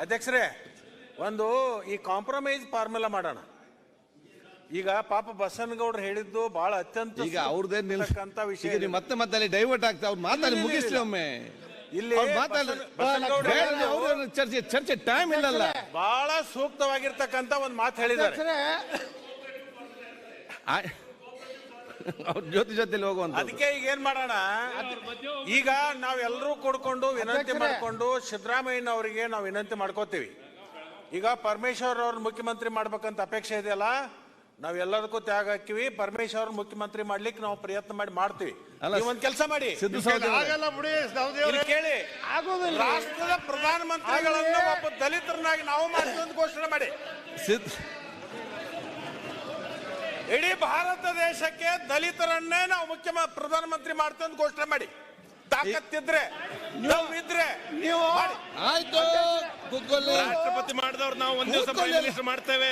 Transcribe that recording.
ಅಧ್ಯಕ್ಷರೇ ಒಂದು ಈ ಕಾಂಪ್ರಮೈಸ್ ಫಾರ್ಮುಲಾ ಮಾಡೋಣ. ಈಗ ಪಾಪ ಬಸನಗೌಡ್ರು ಹೇಳಿದ್ದು ಬಹಳ ಅತ್ಯಂತ ಈಗ ಅವ್ರದೇ ನಿಲ್ಕಂತ ವಿಷಯ ಈಗ ನೀವು ಮತ್ತೆ ಮತ್ತೆ ಅಲ್ಲಿ ಡೈವರ್ಟ್ ಆಗ್ತಾ ಅವ್ರು ಮಾತಾಡಿ ಮುಗಿಸ್ಲಿ ಒಮ್ಮೆ. ಇಲ್ಲಿ ಚರ್ಚೆ ಚರ್ಚೆ ಟೈಮ್ ಇಲ್ಲಲ್ಲ ಬಹಳ ಸೂಕ್ತವಾಗಿರ್ತಕ್ಕಂತ ಒಂದು ಮಾತು ಹೇಳಿದ್ದಾರೆ. ಆಯ್- ಅವ್ರ ಜೊತೆ ಜೊತೆಲಿ ಹೋಗುವಂತ ಅದಕ್ಕೆ ಈಗ ಏನ್ ಮಾಡೋಣ? ಈಗ ನಾವೆಲ್ಲರೂ ಕೂಡ್ಕೊಂಡು ವಿನಂತಿ ಮಾಡ್ಕೊಂಡು ಸಿದ್ದರಾಮಯ್ಯ ಅವರಿಗೆ ನಾವು ವಿನಂತಿ ಮಾಡ್ಕೋತೀವಿ. ಈಗ ಪರಮೇಶ್ವರ್ ಅವ್ರ ಮುಖ್ಯಮಂತ್ರಿ ಮಾಡ್ಬೇಕಂತ ಅಪೇಕ್ಷೆ ಇದೆಯಲ್ಲ? ನಾವ್ ಎಲ್ಲದಕ್ಕೂ ತ್ಯಾಗ ಹಾಕಿವಿ ಪರಮೇಶ್ವರ್ ಅವ್ರ ಮುಖ್ಯಮಂತ್ರಿ ಮಾಡ್ಲಿಕ್ಕೆ ನಾವು ಪ್ರಯತ್ನ ಮಾಡಿ ಮಾಡ್ತೀವಿ. ಅಲ್ಲ, ನೀವು ಒಂದ್ ಕೆಲಸ ಮಾಡಿ. ಆಗಲ್ಲ ಬಿಡಿ ಇಲ್ಲಿ ಕೇಳಿ. ರಾಷ್ಟ್ರದ ಪ್ರಧಾನಮಂತ್ರಿಗಳನ್ನು ಒಬ್ಬ ದಲಿತರನ್ನಾಗಿ ನಾವು ಮಾಡ್ತೀವಿ ಅಂತ ಘೋಷಣೆ ಮಾಡಿ. ಸಿದ್ ಇಡೀ ಭಾರತ ದೇಶಕ್ಕೆ ದಲಿತರನ್ನೇ ನಾವು ಮುಖ್ಯ ಪ್ರಧಾನಮಂತ್ರಿ ಮಾಡ್ತೇವೆ ಅಂತ ಘೋಷಣೆ ಮಾಡಿ. ತಾಕತ್ತಿದ್ರೆ ಇದ್ರೆ ನೀವು ಆಯ್ತು. ರಾಷ್ಟ್ರಪತಿ ಮಾಡಿದವ್ರು ನಾವು ಒಂದ್ ದಿವಸ ಕೂತ್ಕೊಳ್ಳಿ. ಪ್ರೈಮ್ ಮಿನಿಸ್ಟರ್ ಮಾಡ್ತೇವೆ.